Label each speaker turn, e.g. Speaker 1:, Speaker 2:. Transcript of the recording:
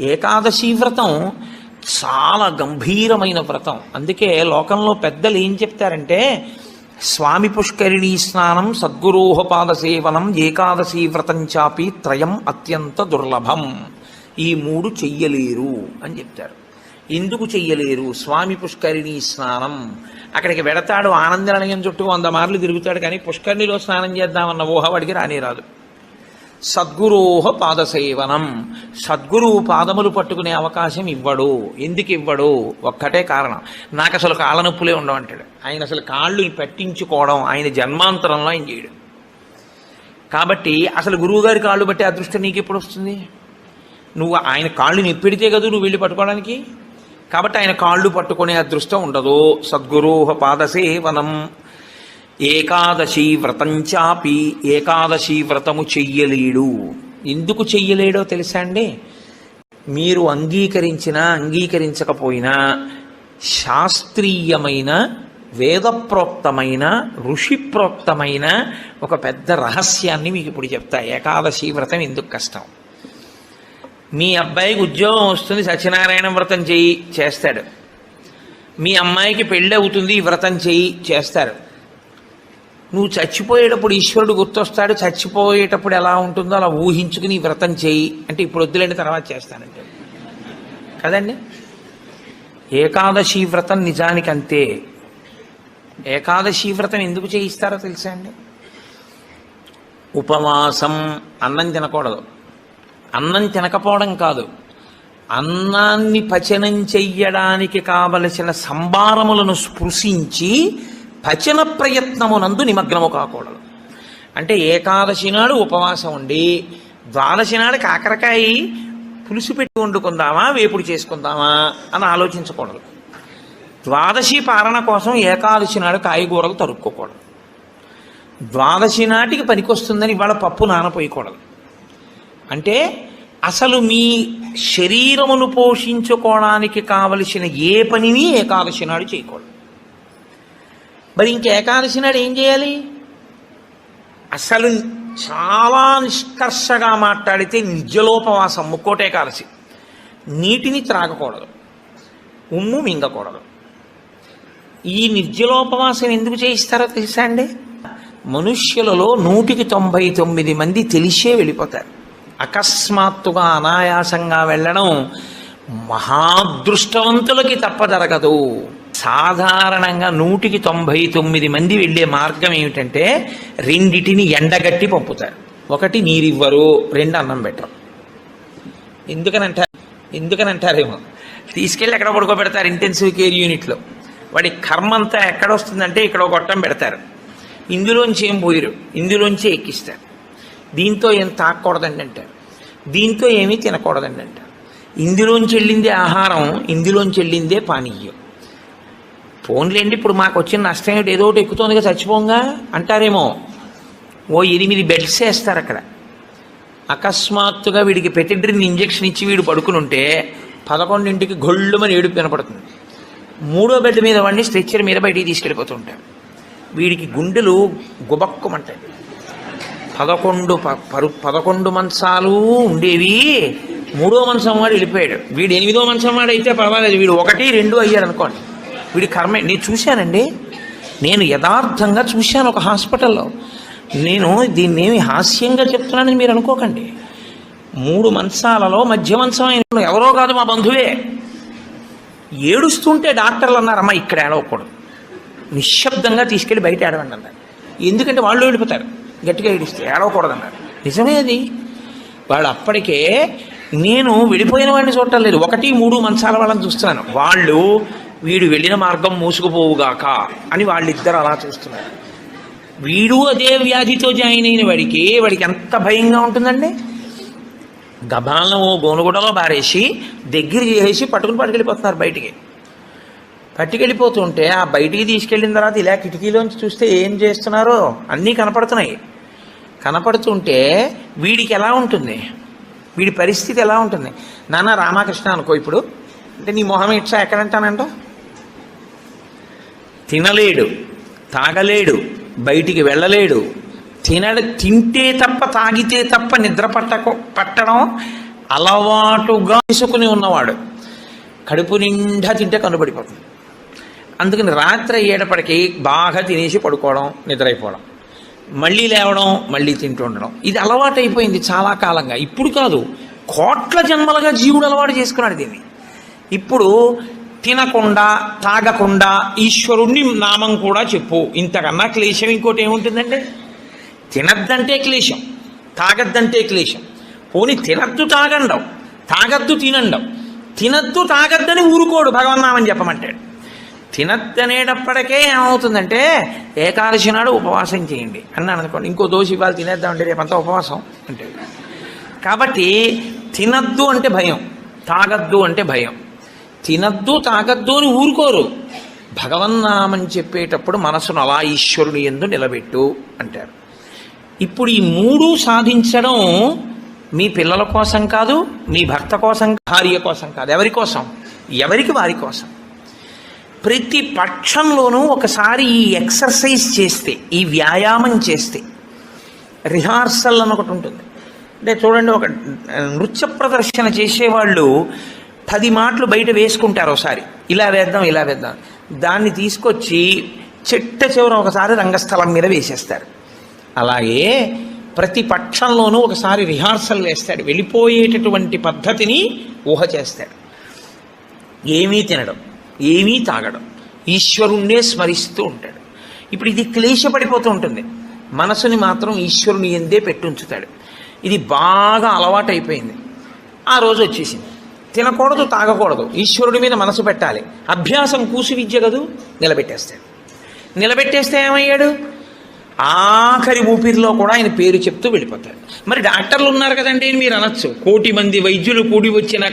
Speaker 1: ఏకాదశి వ్రతం చాలా గంభీరమైన వ్రతం. అందుకే లోకంలో పెద్దలు ఏం చెప్తారంటే స్వామి పుష్కరిణీ స్నానం సద్గురోహపాద సేవనం ఏకాదశి వ్రతం చాపి త్రయం అత్యంత దుర్లభం. ఈ మూడు చెయ్యలేరు అని చెప్తారు. ఎందుకు చెయ్యలేరు? స్వామి పుష్కరిణి స్నానం. అక్కడికి వెడతాడు ఆనందనిలయం చుట్టూ వంద మార్లు తిరుగుతాడు కానీ పుష్కరిణిలో స్నానం చేద్దామన్న ఊహ వాడికి రానేరాదు సద్గురోహ పాదసేవనం. సద్గురువు పాదములు పట్టుకునే అవకాశం ఇవ్వడు. ఎందుకు ఇవ్వడు? ఒక్కటే కారణం. నాకు అసలు కాళ్ళ నొప్పులే ఉండవంటాడు. ఆయన అసలు కాళ్ళు పెట్టించుకోవడం ఆయన జన్మాంతరంలో ఆయన చేయడు. కాబట్టి అసలు గురువుగారి కాళ్ళు బట్టి అదృష్టం నీకు ఎప్పుడు వస్తుంది? నువ్వు ఆయన కాళ్ళు నొప్పిడితే కదా నువ్వు వెళ్ళి పట్టుకోవడానికి? కాబట్టి ఆయన కాళ్ళు పట్టుకునే అదృష్టం ఉండదు. సద్గురోహ పాదసేవనం. ఏకాదశి వ్రతం చాపి ఏకాదశి వ్రతము చెయ్యలేడు. ఎందుకు చెయ్యలేడో తెలుసా అండి? మీరు అంగీకరించినా అంగీకరించకపోయినా శాస్త్రీయమైన వేదప్రోక్తమైన ఋషిప్రోక్తమైన ఒక పెద్ద రహస్యాన్ని మీకు ఇప్పుడు చెప్తా. ఏకాదశి వ్రతం ఎందుకు కష్టం? మీ అబ్బాయికి ఉద్యోగం వస్తుంది సత్యనారాయణ వ్రతం చేయి చేస్తాడు. మీ అమ్మాయికి పెళ్ళి అవుతుంది ఈ వ్రతం చేయి చేస్తారు. నువ్వు చచ్చిపోయేటప్పుడు ఈశ్వరుడు గుర్తొస్తాడు చచ్చిపోయేటప్పుడు ఎలా ఉంటుందో అలా ఊహించుకుని వ్రతం చేయి అంటే ఇప్పుడు వద్దులేని తర్వాత చేస్తానంటే. కదండి? ఏకాదశి వ్రతం నిజానికి అంతే ఏకాదశి వ్రతం ఎందుకు చేయిస్తారో తెలుసా అండి? ఉపవాసం అన్నం తినకూడదు. అన్నం తినకపోవడం కాదు. అన్నాన్ని పచనం చెయ్యడానికి కావలసిన సంభారములను స్పృశించి పచన ప్రయత్నమునందు నిమగ్నము కాకూడదు. అంటే ఏకాదశి నాడు ఉపవాసం ఉండి ద్వాదశి నాడు కాకరకాయ పులుసు పెట్టి వండుకుందామా వేపుడు చేసుకుందామా అని ఆలోచించకూడదు. ద్వాదశి పాలన కోసం ఏకాదశి నాడు కాయగూరలు తరుక్కోకూడదు. ద్వాదశి నాటికి పనికొస్తుందని ఇవాళ పప్పు నానపోయకూడదు. అంటే అసలు మీ శరీరమును పోషించుకోవడానికి కావలసిన ఏ పనిని ఏకాదశి నాడు చేయకూడదు. మరి ఇంక ఏకాదశి నాడు ఏం చేయాలి? అసలు చాలా నిష్కర్షగా మాట్లాడితే నిజలోపవాసం ముక్కోట కాలసి నీటిని త్రాగకూడదు. ఉమ్ము మింగకూడదు. ఈ నిర్జలోపవాసం ఎందుకు చేయిస్తారో తెలుసా అండి? మనుష్యులలో నూటికి తొంభై తొమ్మిది మంది తెలిసే వెళ్ళిపోతారు. అకస్మాత్తుగా అనాయాసంగా వెళ్ళడం మహాదృష్టవంతులకి తప్ప జరగదు. సాధారణంగా నూటికి తొంభై తొమ్మిది మంది వెళ్ళే మార్గం ఏమిటంటే రెండిటిని ఎండగట్టి పంపుతారు. ఒకటి నీరివ్వరు రెండు అన్నం పెట్టరు. ఎందుకనంటారు ఎందుకనంటారేమో. తీసుకెళ్ళి ఎక్కడ పడుకోబెడతారు ఇంటెన్సివ్ కేర్ యూనిట్లో వాడి కర్మంతా ఎక్కడొస్తుందంటే ఇక్కడ గొట్టం పెడతారు. ఇందులోంచి ఏం పోయిరు ఇందులోంచి ఎక్కిస్తారు. దీంతో ఏం తాకూడదండి అంటారు దీంతో ఏమీ తినకూడదండి అంటారు ఇందులోంచి వెళ్ళిందే ఆహారం ఇందులోంచి వెళ్ళిందే పానీయం. ఫోన్లేండి ఇప్పుడు మాకు వచ్చిన నష్టం ఏమిటి ఏదో ఒకటి ఎక్కుతోందిగా చచ్చిపోంగా? అంటారేమో. ఓ ఎనిమిది బెడ్స్ వేస్తారు అక్కడ. అకస్మాత్తుగా వీడికి పెటిడ్రిన్ ఇంజెక్షన్ ఇచ్చి వీడు పడుకుని ఉంటే పదకొండింటికి గొళ్ళుమని ఏడుపు వినపడుతుంది. మూడో బెడ్ మీద వాడిని స్ట్రెచ్చర్ మీద బయటికి తీసుకెళ్ళిపోతుంటాడు వీడికి గుండెలు గుబక్కుమంటాయి. పదకొండు ప- పరు పదకొండు మంచాలు ఉండేవి. మూడో మంచం వాడు వెళ్ళిపోయాడు. వీడు ఎనిమిదో మంచం వాడు అయితే పర్వాలేదు. వీడు ఒకటి రెండు అయ్యారు అనుకోండి వీడి కర్మే నేను చూశానండి? నేను యథార్థంగా చూశాను ఒక హాస్పిటల్లో. నేను దీన్ని ఏమి హాస్యంగా చెప్తున్నానని మీరు అనుకోకండి. మూడు మంచాలలో మధ్య మంచం అయిన ఎవరో కాదు మా బంధువే. ఏడుస్తుంటే డాక్టర్లు అన్నారమ్మా ఇక్కడ ఏడవకూడదు. నిశ్శబ్దంగా తీసుకెళ్ళి బయట ఏడవండి అన్నారు. ఎందుకంటే వాళ్ళు వెళ్ళిపోతారు గట్టిగా ఏడిస్తే ఏడవకూడదన్నారు నిజమే అది. వాళ్ళు అప్పటికే నేను వెళ్ళిపోయిన వాడిని చూడటం లేదు. ఒకటి మూడు మంచాల వాళ్ళని చూస్తున్నాను. వాళ్ళు వీడు వెళ్ళిన మార్గం మూసుకుపోవుగాక అని వాళ్ళిద్దరు అలా చూస్తున్నారు. వీడు అదే వ్యాధితో జాయిన్ అయిన వాడికి వాడికి ఎంత భయంగా ఉంటుందండి? గబాలను ఓ గోనుగుడలో బారేసి దగ్గర చేసి పట్టుకుని పట్టుకెళ్ళిపోతున్నారు బయటికి. పట్టుకెళ్ళిపోతుంటే ఆ బయటికి తీసుకెళ్ళిన తర్వాత ఇలా కిటికీలోంచి చూస్తే ఏం చేస్తున్నారో? అన్నీ కనపడుతున్నాయి. కనపడుతుంటే వీడికి ఎలా ఉంటుంది? వీడి పరిస్థితి ఎలా ఉంటుంది? నాన్న రామకృష్ణ అనుకో ఇప్పుడు. అంటే నీ మొహం ఇట్లా ఎక్కడంటానంటో తినలేడు తాగలేడు బయటికి వెళ్ళలేడు. తినడ తింటే తప్ప తాగితే తప్ప నిద్ర పట్టక పట్టడం అలవాటుగా తీసుకుని ఉన్నవాడు. కడుపు నిండా తింటే కనుబడిపోతుంది అందుకని రాత్రి అయ్యేటప్పటికి బాగా తినేసి పడుకోవడం నిద్రైపోవడం. మళ్ళీ లేవడం మళ్ళీ తింటూ ఉండడం. ఇది అలవాటు అయిపోయింది చాలా కాలంగా. ఇప్పుడు కాదు కోట్ల జన్మలుగా జీవుడు అలవాటు చేసుకున్నాడు దీన్ని. ఇప్పుడు తినకుండా తాగకుండా ఈశ్వరుణ్ణి నామం కూడా చెప్పు. ఇంతకన్నా క్లేశం ఇంకోటి ఏముంటుందండి? తినద్దంటే క్లేశం తాగద్దంటే క్లేశం. పోని తినద్దు తాగండం తాగద్దు తినండం తినద్దు తాగద్దని ఊరుకోడు భగవన్నామని చెప్పమంటాడు. తినద్దనేటప్పటికే ఏమవుతుందంటే ఏకాదశి నాడు ఉపవాసం చేయండి. అన్నాను అనుకోండి ఇంకో దోషి ఇవాళ తినేద్దామంటే రేపంతా ఉపవాసం అంటే కాబట్టి తినద్దు అంటే భయం తాగద్దు అంటే భయం. తినద్దు తాగద్దు అని ఊరుకోరు. భగవన్నామని చెప్పేటప్పుడు మనసును అలా ఈశ్వరుని ఎందు నిలబెట్టు అంటారు. ఇప్పుడు ఈ మూడు సాధించడం మీ పిల్లల కోసం కాదు మీ భర్త కోసం భార్య కోసం కాదు ఎవరి కోసం? ఎవరికి వారి కోసం? ప్రతి పక్షంలోనూ ఒకసారి ఈ ఎక్సర్సైజ్ చేస్తే ఈ వ్యాయామం చేస్తే రిహార్సల్ అని ఒకటి ఉంటుంది. అంటే చూడండి ఒక నృత్య ప్రదర్శన చేసేవాళ్ళు పది మాటలు బయట వేసుకుంటారు ఒకసారి. ఇలా వేద్దాం ఇలా వేద్దాం. దాన్ని తీసుకొచ్చి చెట్ట చివర ఒకసారి రంగస్థలం మీద వేసేస్తారు. అలాగే ప్రతి పక్షంలోనూ ఒకసారి రిహార్సల్ వేస్తాడు. వెళ్ళిపోయేటటువంటి పద్ధతిని ఊహ చేస్తాడు. ఏమీ తినడం ఏమీ తాగడం ఈశ్వరుణ్ణే స్మరిస్తూ ఉంటాడు. ఇప్పుడు ఇది క్లేశపడిపోతూ ఉంటుంది. మనసుని మాత్రం ఈశ్వరుని ఎందే పెట్టుంచుతాడు. ఇది బాగా అలవాటైపోయింది. ఆ రోజు వచ్చేసింది. తినకూడదు తాగకూడదు. ఈశ్వరుడి మీద మనసు పెట్టాలి. అభ్యాసం కూసి విద్య కదూ? నిలబెట్టేస్తాడు నిలబెట్టేస్తే ఏమయ్యాడు? ఆఖరి ఊపిరిలో కూడా ఆయన పేరు చెప్తూ వెళ్ళిపోతాడు. మరి డాక్టర్లు ఉన్నారు కదండి మీరు అనొచ్చు. కోటి మంది వైద్యులు కూడి వచ్చిన